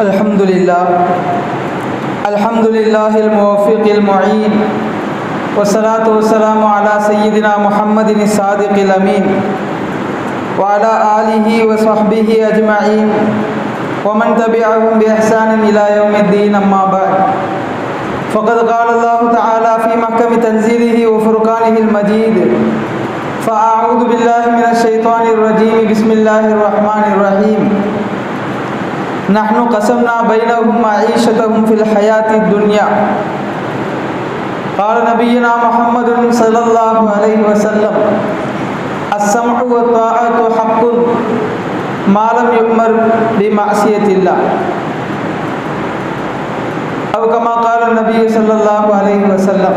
الحمد لله الحمد لله الموفق المعين. والصلاة والسلام على سيدنا محمد الصادق الأمين. وعلى آله وصحبه أجمعين. ومن تبعهم بإحسان إلى يوم الدين أما بعد. فقد قال الله تعالى في محكم تنزيله وفرقانه المجيد. فأعوذ بالله من الشيطان الرجيم. بسم الله الرحمن الرحيم. نحن قسمنا بينهم معيشتهم في الحياة الدنيا. قال نبينا محمد صلى الله عليه وسلم السمع والطاعة حق ما لم يؤمر بمعصية الله. أو كما قال النبي صلى الله عليه وسلم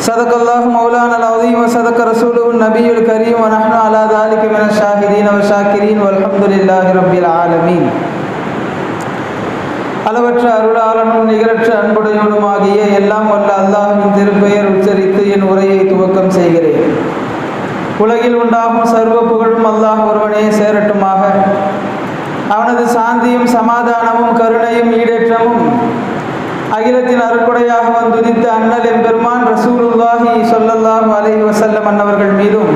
صدق الله مولانا العظيم وصدق رسوله النبي الكريم ونحن على ذلك من الشاهدين والشاكرين والحمد لله رب العالمين. அளவற்ற அருளாளனும் நிகரற்ற அன்புடையவனுமாகிய எல்லாம் வல்ல அல்லாஹின் திருப்பெயர் உச்சரித்து என் உரையை துவக்கம் செய்கிறேன். உலகில் உண்டாகும் சர்வ புகழும் அல்லாஹ் ஒருவனே சேரட்டுமாக. அவனது சாந்தியும் சமாதானமும் கருணையும் ஈடேற்றமும் அகிலத்தின் அருக்குடையாக வந்துதித்த அண்ணல் எம்பெருமான் ரசூலுல்லாஹி சொல்லல்லாஹு அலைஹி வசல்லம் அன்னவர்கள் மீதும்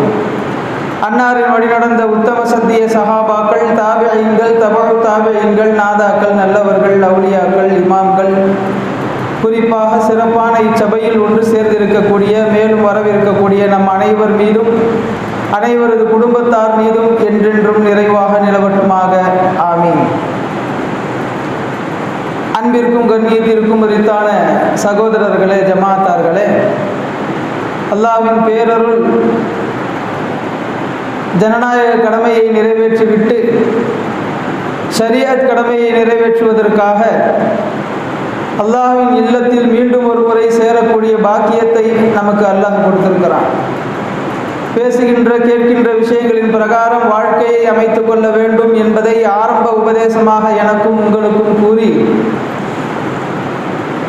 அன்னாரின் வழிநடந்த உத்தம சத்திய சஹாபாக்கள் தாபியங்கள் தபழு தாபியங்கள் நாதாக்கள் நல்லவர்கள் அவுளியாக்கள் இமாம்கள் குறிப்பாக சிறப்பான இச்சபையில் ஒன்று சேர்ந்திருக்கக்கூடிய மேலும் வரவிருக்கக்கூடிய நம் அனைவர் மீதும் அனைவரது குடும்பத்தார் மீதும் என்றென்றும் நிறைவாக நிலவட்டுமாக. ஆமீன். அன்பிற்கும் கண்ணியத்திற்கும் உரித்தான சகோதரர்களே ஜமாத்தார்களே அல்லாவின் பேரருள் ஜனநாயக கடமையை நிறைவேற்றிவிட்டு சரியாத் கடமையை நிறைவேற்றுவதற்காக அல்லாஹ்வின் இல்லத்தில் மீண்டும் ஒரு முறை சேரக்கூடிய பாக்கியத்தை நமக்கு அல்லாஹ் கொடுத்திருக்கிறான். பேசுகின்ற கேட்கின்ற விஷயங்களின் பிரகாரம் வாழ்க்கையை அமைத்துக் கொள்ள வேண்டும் என்பதை ஆரம்ப உபதேசமாக எனக்கும் உங்களுக்கும் கூறி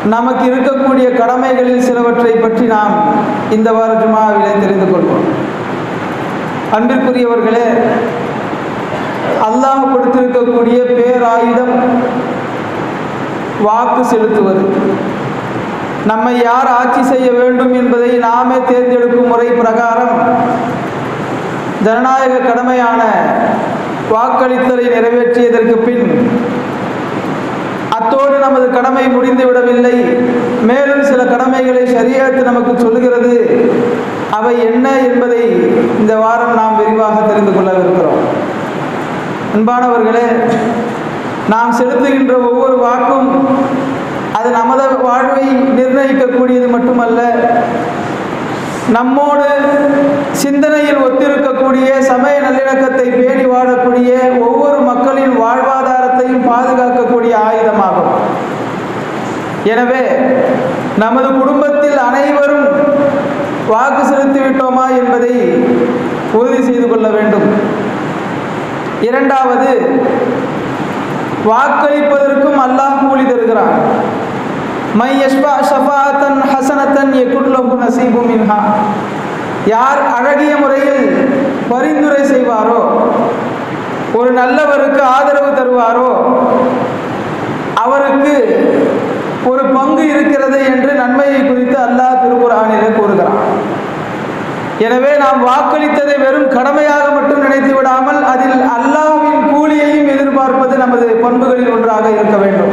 நமக்கு இருக்கக்கூடிய கடமைகளில் சிலவற்றை பற்றி நாம் இந்த வார ஜுமாவிலே தெரிந்து கொள்வோம். அன்பிற்குரியவர்களே அல்லாஹ் கொடுத்திருக்கக்கூடிய பேராயுதம் வாக்கு செலுத்துவது. நம்மை யார் ஆட்சி செய்ய வேண்டும் என்பதை நாமே தேர்ந்தெடுக்கும் முறை பிரகாரம் ஜனநாயக கடமையான வாக்களித்தலை நிறைவேற்றியதற்கு பின் அத்தோடு நமது கடமை முடிந்துவிடவில்லை. மேலும் சில கடமைகளை சரியாக நமக்கு சொல்லுகிறது. அவை என்ன என்பதை இந்த வாரம் நாம் விரிவாக தெரிந்து கொள்ளவிருக்கிறோம். அன்பானவர்களே நாம் செலுத்துகின்ற ஒவ்வொரு வாக்கும் அது நமது வாழ்வை நிர்ணயிக்கக்கூடியது மட்டுமல்ல நம்மோடு சிந்தனையில் ஒத்திருக்கக்கூடிய சமய நல்லிணக்கத்தை பேணி வாழக்கூடிய ஒவ்வொரு மக்களின் வாழ்வாதாரத்தையும் பாதுகாக்கக்கூடிய ஆயுதமாகும். எனவே நமது குடும்பத்தில் அனைவரும் வாக்கு செலுத்திவிட்டோமா என்பதை உறுதி செய்து கொள்ள வேண்டும். இரண்டாவது வாக்களிப்பதற்கும் அல்லாஹ் கூலி தருகிறான். மை யஷ்பா ஷஃபாத்தன் ஹசனத்தன் எக்குள்ளகு நசீபு மின்ஹா. யார் அழகிய முறையில் பரிந்துரை செய்வாரோ ஒரு நல்லவருக்கு ஆதரவு தருவாரோ அவருக்கு ஒரு பங்கு இருக்கிறது என்று நன்மையை குறித்து அல்லாஹ் திருக்குறானிலே கூறுகிறான் எனவே நாம் வாக்களித்ததை வெறும் கடமையாக மட்டும் நினைத்து விடாமல் அதில் அல்லாவின் கூலியையும் எதிர்பார்ப்பது நமது பண்புகளில் ஒன்றாக இருக்க வேண்டும்.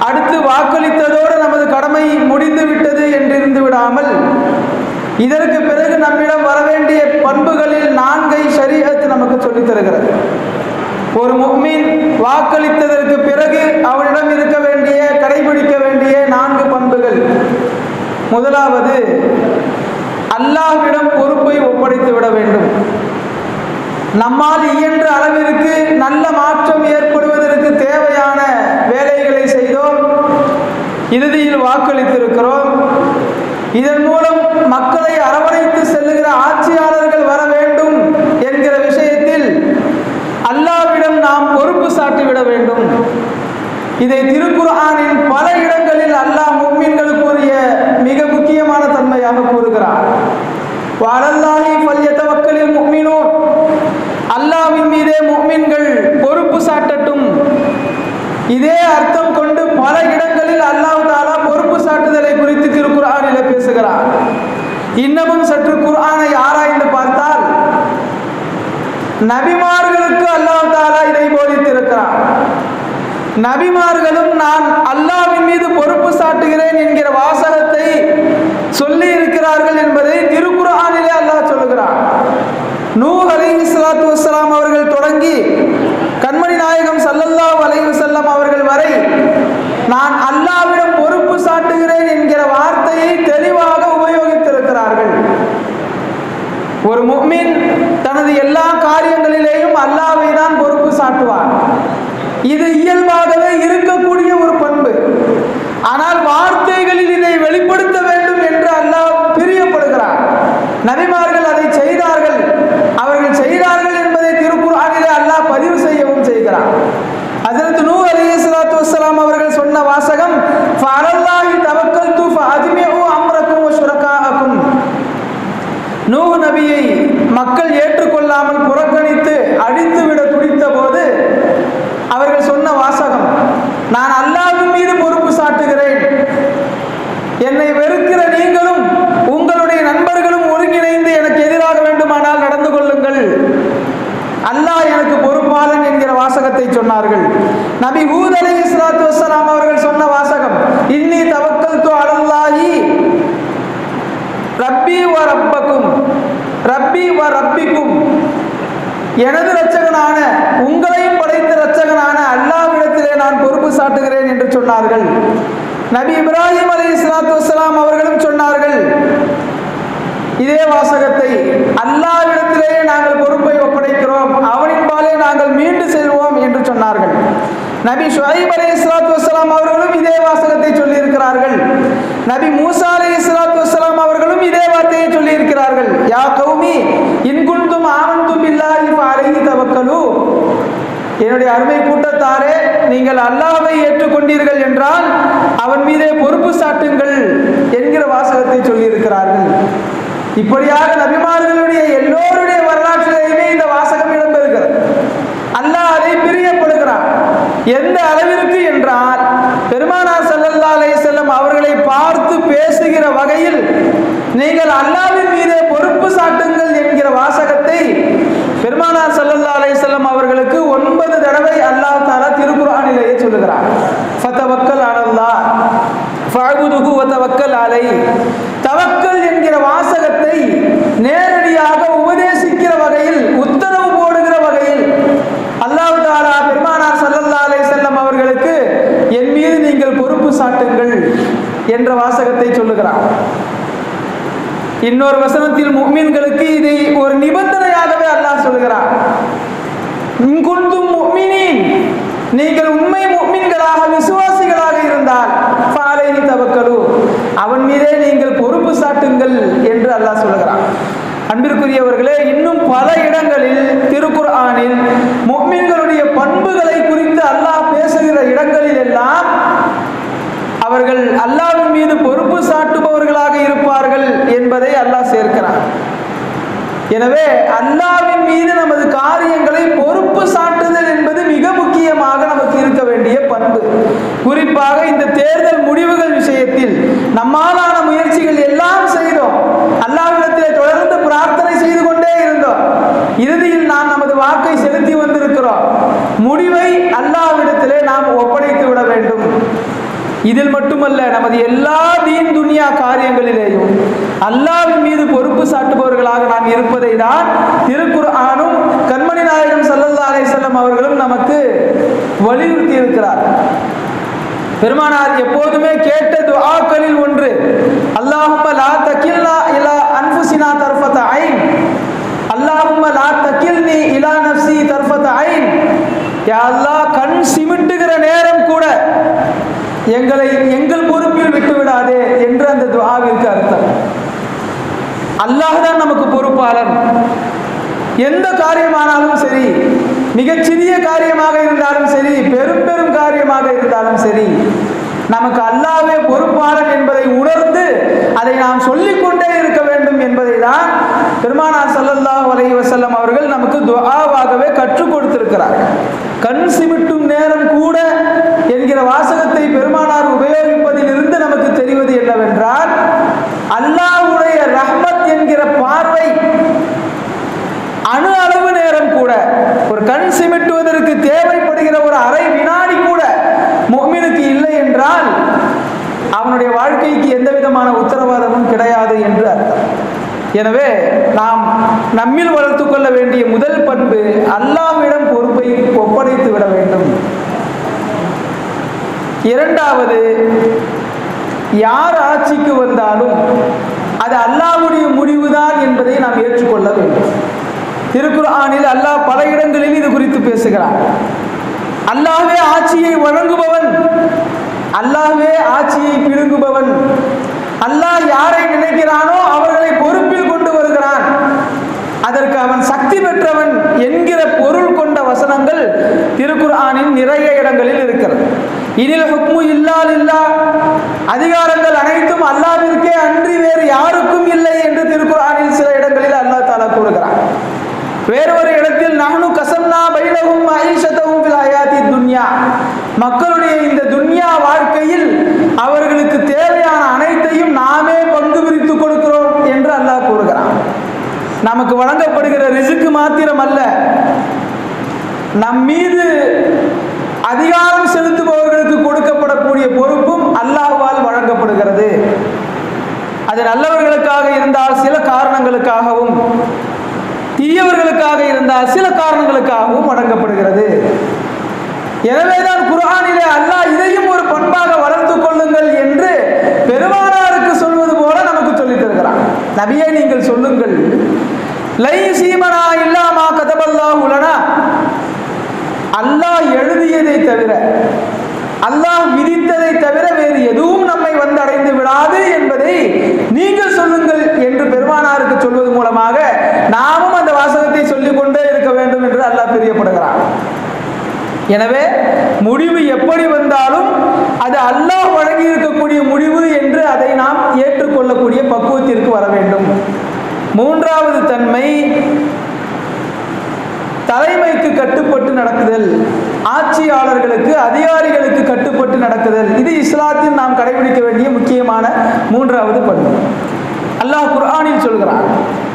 அடுத்து வாக்களித்ததோடு நமது கடமை முடிந்து விட்டது என்றிருந்து விடாமல் இதற்கு பிறகு நம்மிடம் வரவேண்டிய பண்புகளில் நான்கை ஷரீஅத் நமக்கு சொல்லித் தருகிறது. ஒரு முக்மீன் வாக்களித்ததற்கு பிறகு அவனிடம் இருக்க வேண்டிய கடைபிடிக்க வேண்டிய நான்கு பண்புகள். முதலாவது அல்லாஹ்விடம் பொறுப்பை ஒப்படைத்து விட வேண்டும். நம்மால் இயன்ற அளவிற்கு நல்ல மாற்றம் ஏற்படுவதற்கு தேவையான வேலைகளை செய்தோம். இறுதியில் வாக்களித்திருக்கிறோம். இதன் மூலம் மக்களை அரவணைத்து செல்லுகிற ஆட்சியாளர்கள் வர வேண்டும் என்கிற விஷயத்தில் அல்லாவிடம் நாம் பொறுப்பு சாட்டிவிட வேண்டும் இதை திருக்குர்ஆனின் பல இடங்களில் அல்லாஹ் முக்மீன்களுக்குரிய மிக முக்கியமான தன்மையாக கூறுகிறார் வாழல்லாகி பல்யத்தவக்களில் முக்மினோ அல்லாவின் மீதே முக்மின்கள் பொறுப்பு சாட்டட்டும். இதே அர்த்தம் கொண்டு பல இடங்களில் அல்லாஹ் தாலா பொறுப்பு சாட்டுதலை குறித்து திருக்குறானில பேசுகிறார். இன்னமும் சற்று குர்ஆனை ஆராய்ந்து பார்த்தால் நபிமார்களுக்கு அல்லாஹ் தாலா இதை போதித்திருக்கிறார். நபிமார்களும் நான் அல்லாஹ்வின் மீது பொறுப்பு சாட்டுகிறேன் என்கிற வாசகத்தை சொல்லி இருக்கிறார்கள் என்பதை திரு நபிமார்கள் சொன்னார்கள். நபி இப்ராஹிம் அலி இஸ்லாத்து வலாம் அவர்களும் சொன்னார்கள். இதே வாசகத்தை அல்லாவிடத்திலேயே நாங்கள் பொறுப்பை ஒப்படைக்கிறோம். அவனின் பாலே நாங்கள் மீண்டு செல்வோம் என்று சொன்னார்கள். நபி ஷுஹைப் அலி இஸ்லாத்து வலாம் அவர்களும் இதே வாசகத்தை சொல்லியிருக்கிறார்கள். நபி மூசா அலி இஸ்லாத்து வலாம் அவர்களும் இதே வார்த்தையை சொல்லியிருக்கிறார்கள். யா கௌமி இன்குந்தும் ஆனந்தும் இல்லாஹி அலைஹி தவக்கலு. என்னுடைய அருமை கூட்டத்தாரே நீங்கள் அல்லாவை ஏற்றுக்கொண்டீர்கள் என்றால் அவன் மீதே பொறுப்பு சாட்டுங்கள் என்கிற வாசகத்தை சொல்லியிருக்கிறார்கள். இப்படியாக நபிமார்களுடைய எல்லோருடைய வரலாற்றிலேயுமே இந்த வாசகம் இடம்பெறுகிறது அல்லாஹ் அதை பிரியப்படுகிறான். எந்த அளவிற்கு என்றால் பெருமானா ஸல்லல்லாஹு அலைஹி வஸல்லம் அவர்களை பார்த்து பேசுகிற வகையில் நீங்கள் அல்லாவின் மீதே பொறுப்பு சாட்டுங்கள் என்கிற வாசகத்தை பெருமானார் ஸல்லல்லாஹு சொல்லுகிறார். ஃபஅபுதுஹு வதவக்கல் அலை. தவக்கல் என்கிற வாசகத்தை நேரடியாக உபதேசிக்கிற வகையில் உத்தரவு போடுகிற வகையில். அல்லாஹ் தாலா பெருமானார் சல்லல்லா அலை செல்லம் அவர்களுக்கு என் மீது நீங்கள் பொறுப்பு சாட்டுங்கள் என்ற வாசகத்தை சொல்லுகிறார். இன்னொரு வசனத்தில் முக்மீன்களுக்கு இதை ஒரு நிபந்தனையாகவே அல்லாஹ் சொல்கிறார் இன்குந்தும் முஃமினீன் நீங்கள் உண்மை முஃமின்களாக விசுவாசிகளாக இருந்தால் ஃபாலைஹி தவக்கலு. அவன் மீதே நீங்கள் பொறுப்பு சாட்டுங்கள் என்று அல்லாஹ் சொல்கிறான் அன்பிற்குரியவர்களே இன்னும் பல இடங்களில் திருக்குர்ஆனில் முஃமின்களுடைய பண்புகளை குறித்து அல்லாஹ் பேசுகிற இடங்களில் எல்லாம் அவர்கள் அல்லாவின் மீது பொறுப்பு சாட்டுபவர்களாக இருப்பார்கள் என்பதை அல்லாஹ் சேர்க்கிறான். எனவே அல்லாஹ்வின் மீது நமது காரியங்களை பொறுப்பு சாட்டுதல் என்பது மிக முக்கியமாக நமக்கு இருக்க வேண்டிய பண்பு. குறிப்பாக இந்த தேர்தல் முடிவுகள் விஷயத்தில் நம்மாலான முயற்சிகள் எல்லாம் செய்தோம். அல்லாவிடத்தில் தொடர்ந்து பிரார்த்தனை செய்து கொண்டே இருந்தோம். இறுதியில் நாம் நமது வாக்கை செலுத்தி வந்திருக்கிறோம். முடிவை அல்லாவிடத்திலே நாம் ஒப்படைத்து விட வேண்டும். இதில் மட்டுமல்ல நமது எல்லா தீன் துனியா காரியங்களிலேயும் அல்லாவின் மீது பொறுப்பு சாட்டுபவர்களாக நாம் இருப்பதை தான் திருக்குர் திருக்குர்ஆனும் கண்மணி நாயகம் சல்லல்லா அலைஹி வஸல்லம் அவர்களும் நமக்கு வலியுறுத்தி இருக்கிறார் பெருமானார் எப்போதுமே கேட்ட துஆக்களில் ஒன்று அல்லாஹும்ம லா தகில்னா இலா அன்புசினா தர்ஃபத ஐன் அல்லாஹும்ம லா தக்கில்னி இலா நஃப்ஸி தர்ஃபத ஐன் யா அல்லாஹ் கண் சிமிட்டுகிற நேரம் கூட எங்களை எங்கள் பொறுப்பில் விட்டு விடாதே என்று அந்த துவாவிற்கு அர்த்தம். அல்லாஹ் தான் நமக்கு பொறுப்பாளன் எந்த காரியமானாலும் சரி மிகச்சிறிய காரியமாக இருந்தாலும் சரி பெரும் பெரும் காரியமாக இருந்தாலும் சரி நமக்கு அல்லாவே பொறுப்பாளன் என்பதை உணர்ந்து அதை நாம் சொல்லிக்கொண்டே இருக்க வேண்டும் என்பதை தான் பெருமானா சல்லல்லா அலைஹி வசல்லம் அவர்கள் நமக்கு துவாவாகவே கற்றுக் கொடுத்திருக்கிறார் கண் சிமிட்டும் நேரம் கூட என்னவென்றால் அல்லாவுடைய ரஹ்மத் என்கிற பார்வை அணு அளவு நேரம் கூட ஒரு கண் சிமிட்டுவதற்கு தேவைப்படுகிற ஒரு அரை வினாடி கூட மொமினுக்கு இல்லை என்றால் அவனுடைய வாழ்க்கைக்கு எந்த விதமான உத்தரவாதமும் கிடையாது என்று அர்த்தம். எனவே நாம் நம்மில் வளர்த்து கொள்ள வேண்டிய முதல் பண்பு அல்லாவிடம் பொறுப்பை ஒப்படைத்து விட வேண்டும். இரண்டாவது யார் ஆட்சிக்கு வந்தாலும் அது அல்லாஹ்வுடைய முடிவுதான் என்பதை நாம் ஏற்றுக்கொள்ள வேண்டும். திருக்குர்ஆனில் அல்லாஹ் பல இடங்களில் இது குறித்து பேசுகிறார். அல்லாஹ்வே ஆட்சியை வழங்குபவன் அல்லாஹ்வே ஆட்சியை பிடுங்குபவன் அல்லாஹ் யாரை நினைக்கிறானோ அவர்களை பொறுப்பில் கொண்டு வருகிறான். அதற்கு அவன் சக்தி பெற்றவன் என்கிற பொருள் கொண்ட வசனங்கள் திருக்குர்ஆனின் நிறைய இடங்களில் இருக்கிறது. இதில் ஹுக்மு இல்லால் இல்லா அதிகாரங்கள் அனைத்தும் அல்லாவிற்கே அன்றி வேறு யாருக்கும் இல்லை என்று திருக்குறானில் சில இடங்களில் அல்லா தாலா கூறுகிறான். வேறொரு இடத்தில் நானு கசம்னா பைனஹும் ஐஷதஹும் ஃபில் துன்யா. மக்களுடைய இந்த துன்யா வாழ்க்கையில் அவர்களுக்கு தேவையான அனைத்தையும் நாமே பங்கு பிரித்து கொடுக்கிறோம் என்று அல்லாஹ் கூறுகிறான். நமக்கு வழங்கப்படுகிற ரிசுக்கு மாத்திரம் அல்ல நம் மீது அதிகாரம் அது நல்லவர்களுக்காக இருந்தால் சில காரணங்களுக்காகவும் தீயவர்களுக்காக இருந்தால் சில காரணங்களுக்காகவும் வழங்கப்படுகிறது எனவேதான் குரானிலே அல்லாஹ் இதையும் ஒரு பண்பாக வளர்த்துக் கொள்ளுங்கள் என்று பெருமானாருக்கு சொல்வது போல நமக்கு சொல்லித் தருகிறான். நபியை நீங்கள் சொல்லுங்கள். லை சீமனா இல்லாமா கதபல்லா உலனா அல்லாஹ் எழுதியதை தவிர அல்லாஹ் விதித்ததை தவிர வேறு எதுவும் நம்மை நீங்கள் சொல்லுங்கள் என்று பெருமானாருக்கு சொல்வது மூலமாக நாமும் அந்த வாசகத்தை சொல்லிக் கொண்டே இருக்க வேண்டும் என்று அல்லாஹ் பிரியப்படுகிறான். எனவே முடிவு எப்படி வந்தாலும் அது அல்லாஹ் வழங்கி இருக்கக்கூடிய முடிவு என்று அதை நாம் ஏற்றுக்கொள்ளக்கூடிய பக்குவத்திற்கு வர வேண்டும். மூன்றாவது தன்மை தலைமைக்கு கட்டுப்பட்டு நடக்குதல். ஆட்சியாளர்களுக்கு அதிகாரிகளுக்கு கட்டுப்பட்டு நடக்குதல். இது இஸ்லாத்தில் நாம் கடைபிடிக்க வேண்டிய முக்கியமான மூன்றாவது பண்பு அல்லாஹ் குர்ஆனில் சொல்கிறான்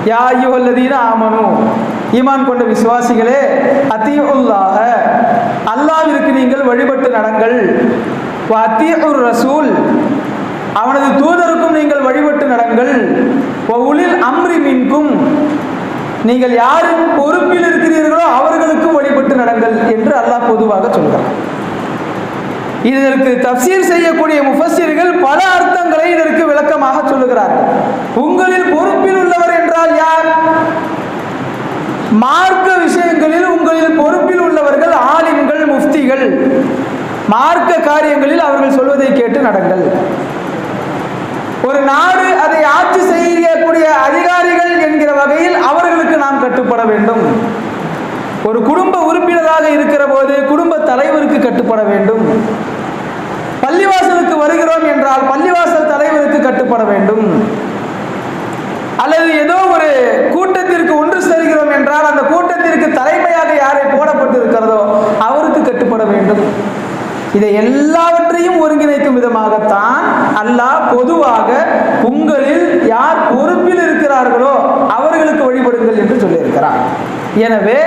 யா ஐயுஹல்லதீன ஆமனு. ஈமான் கொண்ட விசுவாசிகளே அத்தியுல்லாக அல்லாவிற்கு நீங்கள் வழிபட்டு நடங்கள். அத்தியுர் ரசூல். அவனது தூதருக்கும் நீங்கள் வழிபட்டு நடங்கள். உளில் அம்ரி மின்கும். நீங்கள் யார் பொறுப்பில் இருக்கிறீர்களோ அவர்களுக்கும் வழிபட்டு நடங்கள் என்று அல்லாஹ் பொதுவாக சொல்கிறார் இதற்கு தப்சீர் செய்யக்கூடிய முஃபசிர்கள் பல அர்த்தங்களை இதற்கு விளக்கமாக சொல்லுகிறார்கள். உங்களில் பொறுப்பில் உள்ளவர் என்றால் யார்? மார்க்க விஷயங்களில் உங்களில் பொறுப்பில் உள்ளவர்கள் ஆலிம்கள் முஃப்திகள். மார்க்க காரியங்களில் அவர்கள் சொல்வதை கேட்டு நடங்கள். ஒரு நாடு அதை ஆட்சி செய்யக்கூடிய அதிகாரிகள் என்கிற வகையில் அவர் நாம் கட்டுப்பட வேண்டும். ஒரு குடும்ப உறுப்பினராக இருக்கிற போது குடும்ப தலைவருக்கு கட்டுப்பட வேண்டும். பள்ளிவாசலுக்கு வருகிறோம் என்றால் பள்ளிவாசல் தலைவருக்கு கட்டுப்பட வேண்டும். அல்லது ஏதோ ஒரு கூட்டத்திற்கு ஒன்று செல்கிறோம் என்றால் அந்த கூட்டத்திற்கு தலைமையாக யாரை போடப்பட்டிருக்கிறதோ அவருக்கு கட்டுப்பட வேண்டும். இதை எல்லாவற்றையும் ஒருங்கிணைக்கும் விதமாகத்தான் அல்லாஹ் பொதுவாக உங்களில் யார் பொறுப்பில் இருக்கிறார்களோ சொல்லியிருக்கிறான் எனவே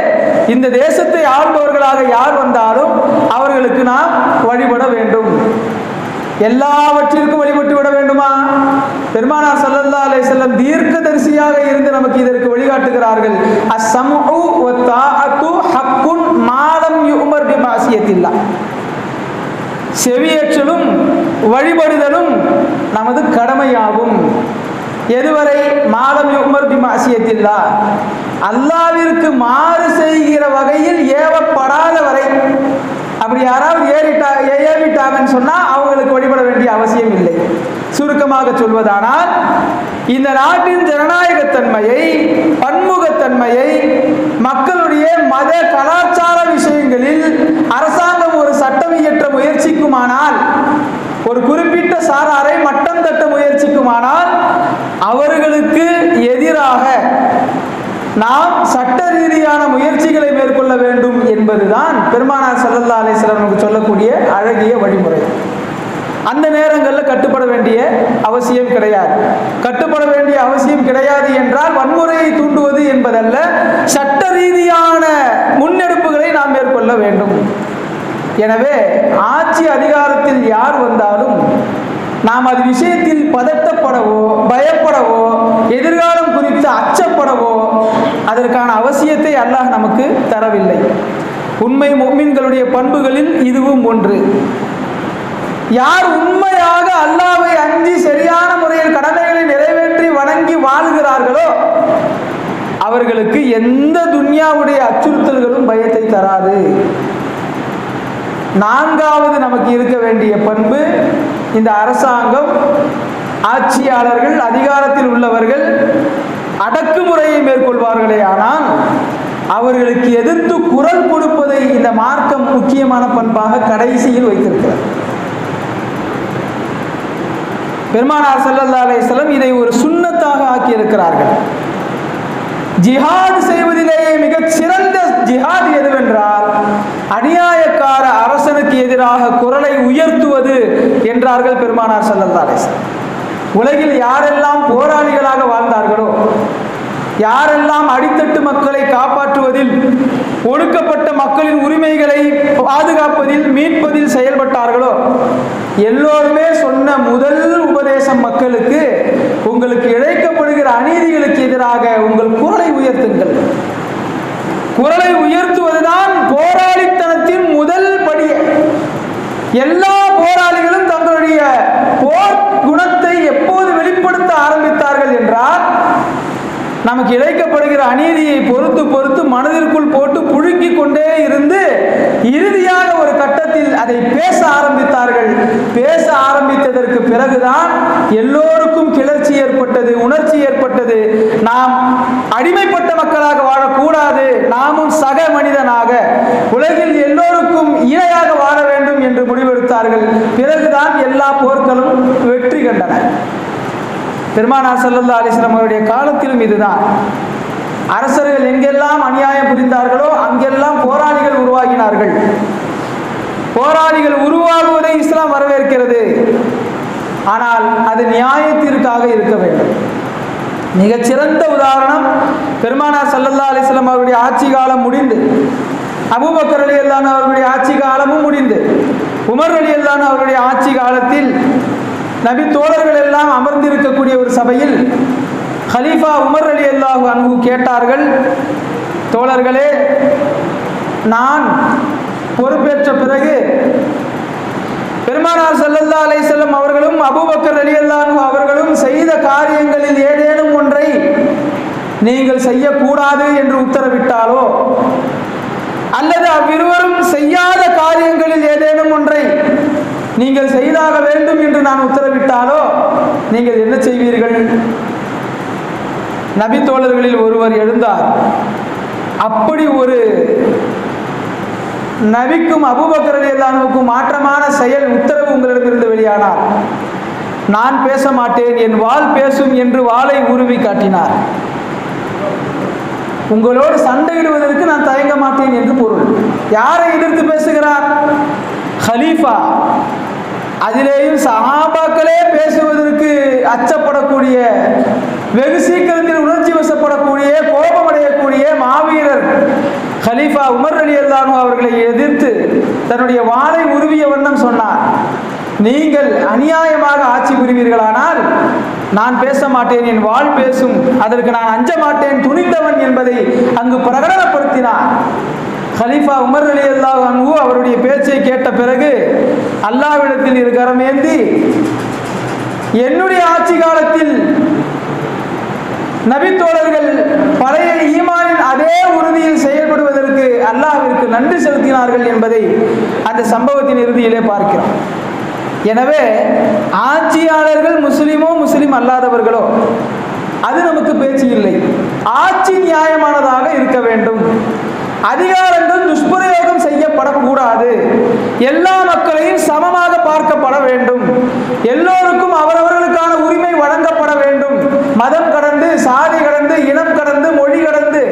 இந்த தேசத்தை ஆள்பவர்களாக யார் வந்தாலும் அவர்களுக்கு நாம் வழிபட வேண்டும். எல்லாவற்றிற்கும் வழிபட்டு விட வேண்டுமா? பெருமானார் அலை செல்லம் தீர்க்க தரிசியாக இருந்து நமக்கு இதற்கு வழிகாட்டுகிறார்கள். அஸ்ஸம்உ வத்தாஅத்து ஹக்குன் மாலம் யுமர் செவியேற்றலும் வழிபடுதலும் நமது கடமையாகும். எதுவரை மாதம் யுமர் பிமாசியத்தில்லா அல்லாவிற்கு மாறு செய்கிற வகையில் ஏவப்படாத வரை அப்படி யாராவது ஏறிட்டா ஏறிட்டாங்கன்னு சொன்னா அவங்களுக்கு வழிபட வேண்டிய அவசியம் இல்லை. சுருக்கமாக சொல்வதானால் இந்த நாட்டின் ஜனநாயகத்தன்மையை பன்முகத்தன்மையை மக்களுடைய மத கலாச்சார விஷயங்களில் அரசாங்கம் ஒரு சட்டம் இயற்ற முயற்சிக்குமானால் ஒரு குறிப்பிட்ட சாராரை மட்டம் தட்ட முயற்சிக்குமானால் அவர்களுக்கு எதிராக நாம் சட்ட ரீதியான முயற்சிகளை மேற்கொள்ள வேண்டும் என்பதுதான் பெருமானார் சல்லல்லா அலைஹி நமக்கு சொல்லக்கூடிய அழகிய வழிமுறை. அந்த நேரங்களில் கட்டுப்பட வேண்டிய அவசியம் கிடையாது. கட்டுப்பட வேண்டிய அவசியம் கிடையாது என்றால் வன்முறையை தூண்டுவது என்பதல்ல சட்ட ரீதியான முன்னெடுப்புகளை நாம் மேற்கொள்ள வேண்டும். எனவே ஆட்சி அதிகாரத்தில் யார் வந்தாலும் நாம் அது விஷயத்தில் பதட்டப்படவோ பயப்படவோ எதிர்காலம் குறித்து அச்சப்படவோ அதற்கான அவசியத்தை அல்லாஹ் நமக்கு தரவில்லை. உண்மை மொம்மின்களுடைய பண்புகளில் இதுவும் ஒன்று. யார் உண்மையாக அல்லாவை அஞ்சி சரியான முறையில் கடமைகளை நிறைவேற்றி வணங்கி வாழ்கிறார்களோ அவர்களுக்கு எந்த துன்யாவுடைய அச்சுறுத்தல்களும் பயத்தை தராது. நான்காவது நமக்கு இருக்க வேண்டிய பண்பு இந்த அரசாங்கம் ஆட்சியாளர்கள் அதிகாரத்தில் உள்ளவர்கள் அடக்குமுறையை மேற்கொள்வார்களே. ஆனால் அவர்களுக்கு எதிர்த்து குரல் கொடுப்பதை இந்த மார்க்கம் முக்கியமான பண்பாக கடைசியில் வைத்திருக்கிறார் பெருமானார் ஸல்லல்லாஹு அலைஹி இதை ஒரு சுண்ணத்தாக ஆக்கியிருக்கிறார்கள். ஜிஹாத் செய்வதிலேயே மிகச் சிறந்த ஜிஹாத் எதுவென்றால் அநியாய அரசனுக்கு எதிராக குரலை உயர்த்துவது என்றார்கள் பெருமானார் ஸல்லல்லாஹு உலகில் யாரெல்லாம் போராளிகளாக வாழ்ந்தார்களோ யாரெல்லாம் அடித்தட்டு மக்களை காப்பாற்றுவதில் ஒடுக்கப்பட்ட மக்களின் உரிமைகளை பாதுகாப்பதில் மீட்பதில் செயல்பட்டார்களோ எல்லோருமே சொன்ன முதல் உபதேசம் மக்களுக்கு உங்களுக்கு இழைக்கப்படுகிற அநீதிகளுக்கு எதிராக உங்கள் குரலை உயர்த்துங்கள். குரலை உயர்த்துவதுதான் போராளித்தனத்தின் முதல் படி எல்லா போராளிகளும் தங்களுடைய போர் குணத்தை எப்போது வெளிப்படுத்த ஆரம்பித்தார்கள் என்றால் நமக்கு இழைக்கப்படுகிற அநீதியை பொறுத்து பொறுத்து மனதிற்குள் போட்டு புழுக்கி கொண்டே இருந்து இறுதியாக ஒரு கட்டத்தில் அதை பேச ஆரம்பித்தார்கள். பேச ஆரம்பித்ததற்கு பிறகுதான் எல்லோருக்கும் கிளர்ச்சி ஏற்பட்டது உணர்ச்சி ஏற்பட்டது. நாம் அடிமைப்பட்ட மக்களாக வாழக்கூடாது. நாமும் சக மனிதனாக உலகில் எல்லோருக்கும் இணையாக வாழ வேண்டும் என்று முடிவெடுத்தார்கள். பிறகுதான் எல்லா போர்களும் வெற்றி கண்டன பெருமானார் ஸல்லல்லாஹு அலைஹி அவருடைய காலத்திலும் இதுதான். அரசர்கள் எங்கெல்லாம் அநியாயம் புரிந்தார்களோ அங்கெல்லாம் போராளிகள் உருவாகினார்கள். போராளிகள் உருவாகுவதை இஸ்லாம் வரவேற்கிறது. ஆனால் அது நியாயத்திற்காக இருக்க வேண்டும். மிகச்சிறந்த உதாரணம் பெருமானார் சல்லல்லா அலிஸ்லாம் அவருடைய ஆட்சி காலம் முடிந்து அபூமக்கரளி அல்லான அவருடைய ஆட்சி காலமும் முடிந்து உமர் அல்லான அவருடைய ஆட்சி காலத்தில் நபி தோழர்கள் எல்லாம் அமர்ந்திருக்கக்கூடிய ஒரு சபையில் ஹலீஃபா உமர் அலி அல்லாஹு அன்பு கேட்டார்கள் தோழர்களே நான் பொறுப்பேற்ற பிறகு பெருமானார் ஸல்லல்லாஹு அலை செல்லம் அவர்களும் அலி அல்லாஹ் அவர்களும் செய்த காரியங்களில் ஏதேனும் ஒன்றை நீங்கள் செய்யக்கூடாது என்று உத்தரவிட்டாலோ அல்லது அவ்விருவரும் செய்யாத காரியங்களில் ஏதேனும் ஒன்றை நீங்கள் செய்தாக வேண்டும் என்று நான் உத்தரவிட்டாலோ நீங்கள் என்ன செய்வீர்கள்? நபி தோழர்களில் ஒருவர் எழுந்தார். அப்படி ஒரு நபிக்கும் அபூபக்கர் ரலியல்லாஹுவுக்கும் மாற்றமான செயல் உத்தரவு உங்களிடமிருந்து வெளியானார். நான் பேச மாட்டேன் என் வாள் பேசும் என்று வாளை உருவி காட்டினார். உங்களோடு சண்டையிடுவதற்கு நான் தயங்க மாட்டேன் என்று பொருள். யாரை எதிர்த்து பேசுகிறார்? ஹலீஃபா. அதிலேயும் சஹாபாக்களே பேசுவதற்கு அச்சப்படக்கூடிய வெகு சீக்கிரத்தில் உணர்ச்சி வசப்படக்கூடிய கோபமடையக்கூடிய மாவீரர் ஹலீஃபா உமர் அலி அல்லானு அவர்களை எதிர்த்து தன்னுடைய வாளை உருவிய வண்ணம் சொன்னார். நீங்கள் அநியாயமாக ஆட்சி புரிவீர்களானால் நான் பேச மாட்டேன் என் வாழ் பேசும் அதற்கு நான் அஞ்ச மாட்டேன் துணிந்தவன் என்பதை அங்கு பிரகடனப்படுத்தினார் ஹலீஃபா உமர் அலி அல்லாஹ் அன்பு அவருடைய பேச்சை கேட்ட பிறகு அல்லாவிடத்தில் இரு கரமேந்தி என்னுடைய ஆட்சி காலத்தில் நபித்தோழர்கள் பழைய ஈமானின் அதே உறுதியில் செயல்படுவதற்கு அல்லாவிற்கு நன்றி செலுத்தினார்கள் என்பதை அந்த சம்பவத்தின் இறுதியிலே பார்க்கிறோம். எனவே ஆட்சியாளர்கள் முஸ்லீமோ முஸ்லீம் அல்லாதவர்களோ அது நமக்கு பேச்சு இல்லை. ஆட்சி நியாயமானதாக இருக்க வேண்டும். அதிகாரங்கள் துஷ்பிரயோகம் செய்யப்படக்கூடாது. எல்லா மக்களையும் சமமாக பார்க்கப்பட வேண்டும். எல்லோருக்கும் அவரவர்களுக்கான உரிமை வழங்கப்பட வேண்டும். மதம் கடந்து சாதி கடந்து இனம் கடந்து மொழி கடந்து.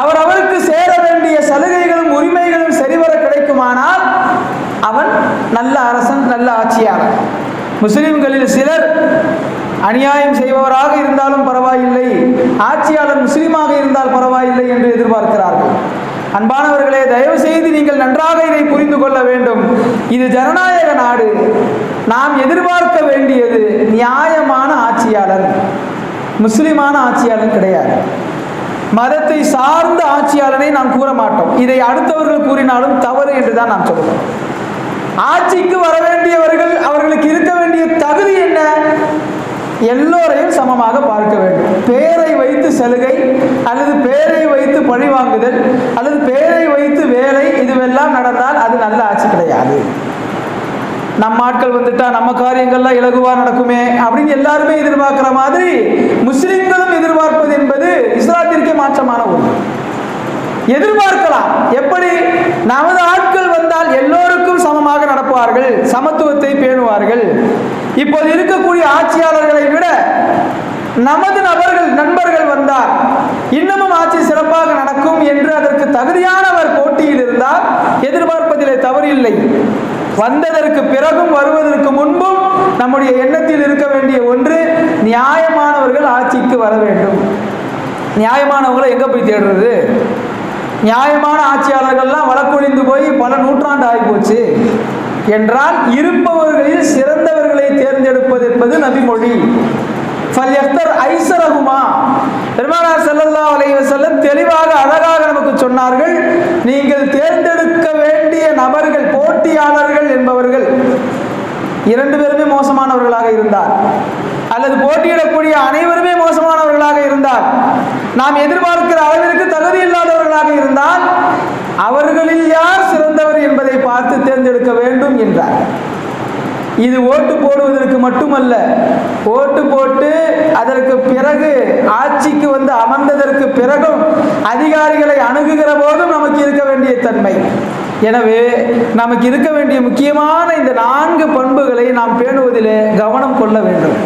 அவரவருக்கு சேர வேண்டிய சலுகைகளும் உரிமைகளும் சரிவர கிடைக்குமானால் அவன் நல்ல அரசன் நல்ல ஆட்சியாளர் முஸ்லிம்களில் சிலர் அநியாயம் செய்பவராக இருந்தாலும் பரவாயில்லை. ஆட்சியாளர் முஸ்லீமாக இருந்தால் பரவாயில்லை என்று எதிர்பார்க்கிறார்கள். அன்பானவர்களே தயவு செய்து நீங்கள் நன்றாக இதை புரிந்து கொள்ள வேண்டும். இது ஜனநாயக நாடு. நாம் எதிர்பார்க்க வேண்டியது நியாயமான ஆட்சியாளர். முஸ்லிமான ஆட்சியாளர் கிடையாது. மதத்தை சார்ந்த ஆட்சியாளனை நாம் கூற மாட்டோம். இதை அடுத்தவர்கள் கூறினாலும் தவறு என்று தான் நாம் சொல்லுவோம். ஆட்சிக்கு வர வேண்டியவர்கள் அவர்களுக்கு இருக்க வேண்டிய தகுதி என்ன? எல்லோரையும் சமமாக பார்க்க வேண்டும். பேரை வைத்து சலுகை அல்லது பேரை வைத்து பழி வாங்குதல் அல்லது பேரை வைத்து வேலை இதுவெல்லாம் நடந்தால் அது நல்ல ஆட்சி கிடையாது. நம்ம ஆட்கள் வந்துட்டா நம்ம காரியங்கள்லாம் இலகுவா நடக்குமே அப்படின்னு எல்லாருமே எதிர்பார்க்கிற மாதிரி முஸ்லிம்களும் எதிர்பார்ப்பது என்பது இஸ்லாத்திற்கே மாற்றமான ஒன்று. எதிர்பார்க்கலாம். எப்படி? நமது ஆட்கள் வந்தால் எல்லோருக்கும் சமமாக நடப்பார்கள் சமத்துவத்தை பேணுவார்கள். இப்போது இருக்கக்கூடிய ஆட்சியாளர்களை விட நமது நபர்கள் நண்பர்கள் வந்தால் இன்னமும் ஆட்சி சிறப்பாக நடக்கும் என்று அதற்கு தகுதியானவர் போட்டியில் இருந்தால் எதிர்பார்ப்பதிலே தவறில்லை. வந்ததற்கு பிறகும் வருவதற்கு முன்பும் நம்முடைய எண்ணத்தில் இருக்க வேண்டிய ஒன்று நியாயமானவர்கள் ஆட்சிக்கு வர வேண்டும். நியாயமானவங்களை எங்க போய் தேடுறது? நியாயமான ஆட்சியாளர்கள்லாம் வழக்கொழிந்து போய் பல நூற்றாண்டு ஆகிப்போச்சு. என்றால் இருப்பவர்களில் சிறந்தவர்களை தேர்ந்தெடுப்பது என்பது நபிமொழி. ஃபல்யக்தர் ஐசரகுமா பெருமானார் செல்லல்லா அலைஹி செல்லம் தெளிவாக அழகாக நமக்கு சொன்னார்கள் நீங்கள் தேர்ந்தெடுக்க வேண்டிய நபர்கள் போட்டியாளர்கள் என்பவர்கள். இரண்டு பேருமே மோசமானவர்களாக இருந்தார். அல்லது போட்டியிடக்கூடிய அனைவருமே மோசமானவர்களாக இருந்தால் நாம் எதிர்பார்க்கிற அளவிற்கு தகுதி இல்லாதவர்களாக இருந்தால் அவர்களில் யார் சிறந்தவர் என்பதை பார்த்து தேர்ந்தெடுக்க வேண்டும் என்றார். இது ஓட்டு போடுவதற்கு மட்டுமல்ல ஓட்டு போட்டு அதற்கு பிறகு ஆட்சிக்கு வந்து அமர்ந்ததற்கு பிறகும் அதிகாரிகளை அணுகுகிற போதும் நமக்கு இருக்க வேண்டிய தன்மை. எனவே நமக்கு இருக்க வேண்டிய முக்கியமான இந்த நான்கு பண்புகளை நாம் பேணுவதிலே கவனம் கொள்ள வேண்டும்.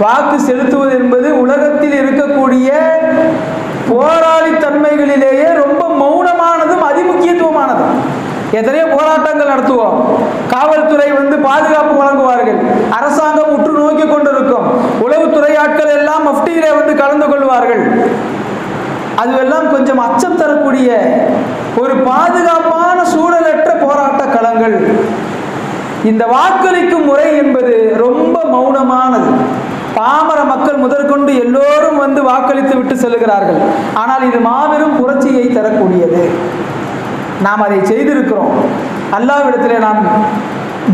வாக்கு செலுத்துவது என்பது உலகத்தில் இருக்கக்கூடிய போராளி தன்மைகளிலேயே ரொம்ப மௌனமானதும் அதிமுக்கியத்துவமானதும். எத்தனையோ போராட்டங்கள் நடத்துவோம். காவல்துறை வந்து பாதுகாப்பு வழங்குவார்கள். அரசாங்கம் உற்று நோக்கி கொண்டிருக்கும். உளவுத்துறை ஆட்கள் எல்லாம் மஃப்டியிலே வந்து கலந்து கொள்வார்கள். அதுவெல்லாம் கொஞ்சம் அச்சம் தரக்கூடிய ஒரு பாதுகாப்பான சூழலற்ற போராட்ட களங்கள். இந்த வாக்களிக்கும் முறை என்பது ரொம்ப மௌனமானது. பாமர மக்கள் முதற்கொண்டு எல்லோரும் வந்து வாக்களித்து விட்டு செல்கிறார்கள். ஆனால் இது மாபெரும் புரட்சியை தரக்கூடியது. நாம் அதை செய்திருக்கிறோம். அல்லாவிடத்திலே நாம்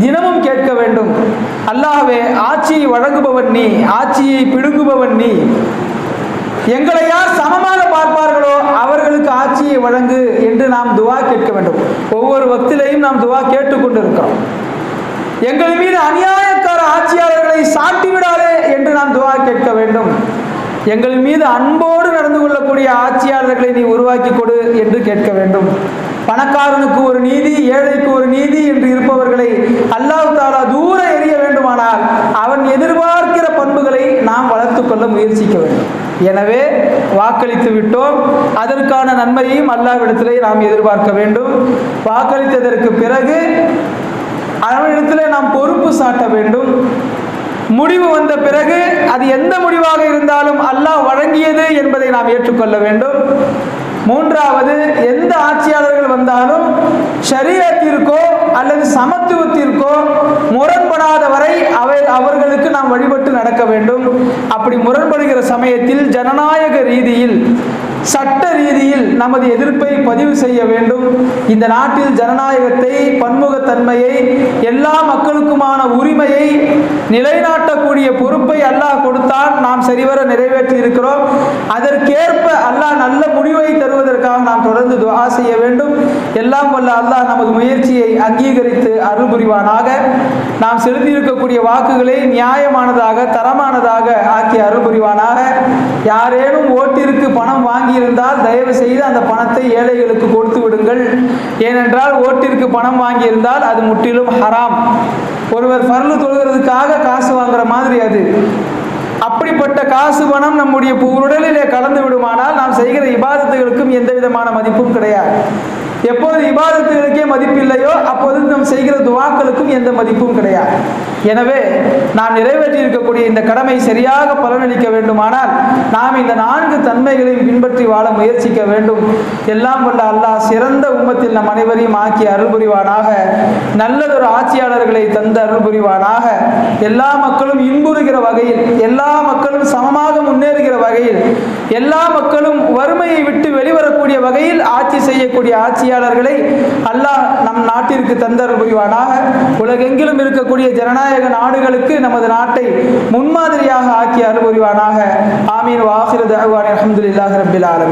தினமும் கேட்க வேண்டும். அல்லாவே ஆட்சியை வழங்குபவன் நீ ஆட்சியை பிடுங்குபவன் நீ. எங்களை யார் சமமாக பார்ப்பார்களோ அவர்களுக்கு ஆட்சியை வழங்கு என்று நாம் துவா கேட்க வேண்டும். ஒவ்வொரு வக்திலையும் நாம் துவா கேட்டுக்கொண்டிருக்கிறோம். எங்கள் மீது அநியாய ஆட்சியாளர்களை சாட்டி விடாதே என்று நாம் துவா கேட்க வேண்டும். எங்கள் மீது அன்போடு நடந்து கொள்ளக்கூடிய ஆட்சியாளர்களை நீ உருவாக்கி கொடு என்று கேட்க வேண்டும். பணக்காரனுக்கு ஒரு நீதி ஏழைக்கு ஒரு நீதி என்று இருப்பவர்களை அல்லாஹ் தாலா தூர எறிய வேண்டுமானால் அவன் எதிர்பார்க்கிற பண்புகளை நாம் வளர்த்துக்கொள்ள முயற்சிக்க வேண்டும். எனவே வாக்களித்து விட்டோம். அதற்கான நன்மையையும் அல்லாவிடத்திலே நாம் எதிர்பார்க்க வேண்டும். வாக்களித்ததற்கு பிறகு அவனிடத்தில் நாம் பொறுப்பு சாட்ட வேண்டும். முடிவு வந்த பிறகு அது எந்த முடிவாக இருந்தாலும் அல்லாஹ் வழங்கியது என்பதை நாம் ஏற்றுக்கொள்ள வேண்டும். மூன்றாவது எந்த ஆட்சியாளர்கள் வந்தாலும் ஷரியத்திற்கோ அல்லது சமத்துவத்திற்கோ முரண்படாத வரை அவை அவர்களுக்கு நாம் வழிபட்டு நடக்க வேண்டும். அப்படி முரண்படுகிற சமயத்தில் ஜனநாயக ரீதியில் சட்ட ரீதியில் நமது எதிர்ப்பை பதிவு செய்ய வேண்டும். இந்த நாட்டில் ஜனநாயகத்தை பன்முகத்தன்மையை எல்லா மக்களுக்குமான உரிமையை நிலைநாட்டக்கூடிய பொறுப்பை அல்லாஹ் கொடுத்தான் நாம் சரிவர நிறைவேற்றி இருக்கிறோம் அதற்கேற்ப அல்லாஹ் நல்ல முடிவை தருவதற்காக நாம் தொடர்ந்து துவா செய்ய வேண்டும். எல்லாம் வல்ல அல்லாஹ் நமது முயற்சியை அங்கீகரித்து அருள் புரிவானாக நாம் செலுத்தியிருக்கக்கூடிய வாக்குகளை நியாயமானதாக தரமானதாக ஆக்கி அருள் புரிவானாக யாரேனும் ஓட்டிற்கு பணம் வாங்கியிருந்தால் தயவு செய்து அந்த பணத்தை ஏழைகளுக்கு கொடுத்து விடுங்கள். ஏனென்றால் ஓட்டிற்கு பணம் வாங்கியிருந்தால் அது முற்றிலும் ஹராம். ஒருவர் பர்லு தொழுகிறதுக்காக காசு வாங்குற மாதிரி அது. அப்படிப்பட்ட காசு பணம் நம்முடைய உடலிலே கலந்து விடுமானால் நாம் செய்கிற இபாதத்துகளுக்கும் எந்த விதமான மதிப்பும் கிடையாது. எப்போது இபாதத்துகளுக்கே மதிப்பில்லையோ அப்போது நாம் செய்கிற துவாக்களுக்கும் எந்த மதிப்பும் கிடையாது. எனவே நாம் நிறைவேற்றி இருக்கக்கூடிய இந்த கடமை சரியாக பலனளிக்க வேண்டுமானால் நாம் இந்த நான்கு தன்மைகளையும் பின்பற்றி வாழ முயற்சிக்க வேண்டும். எல்லாம் கொண்ட அல்லாஹ் சிறந்த உம்மத்தில் நம் அனைவரையும் ஆக்கி அருள் புரிவானாக நல்லதொரு ஆட்சியாளர்களை தந்த அருள் புரிவானாக எல்லா மக்களும் இன்புறுகிற வகையில் எல்லா மக்களும் சமமாக முன்னேறுகிற வகையில் எல்லா மக்களும் வறுமையை விட்டு வெளிவரக்கூடிய வகையில் ஆட்சி செய்யக்கூடிய ஆட்சியாளர்களை அல்லாஹ் நம் நாட்டிற்கு தந்தர் புரிவானாக. உலகெங்கிலும் இருக்கக்கூடிய ஜனநாயக நாடுகளுக்கு நமது நாட்டை முன்மாதிரியாக ஆக்கி அருள் புரிவானாக. ஆமீன். வாஹிர தஹ்வான். அஹமதுல்லாஹ் ரபில் ஆலமீன்.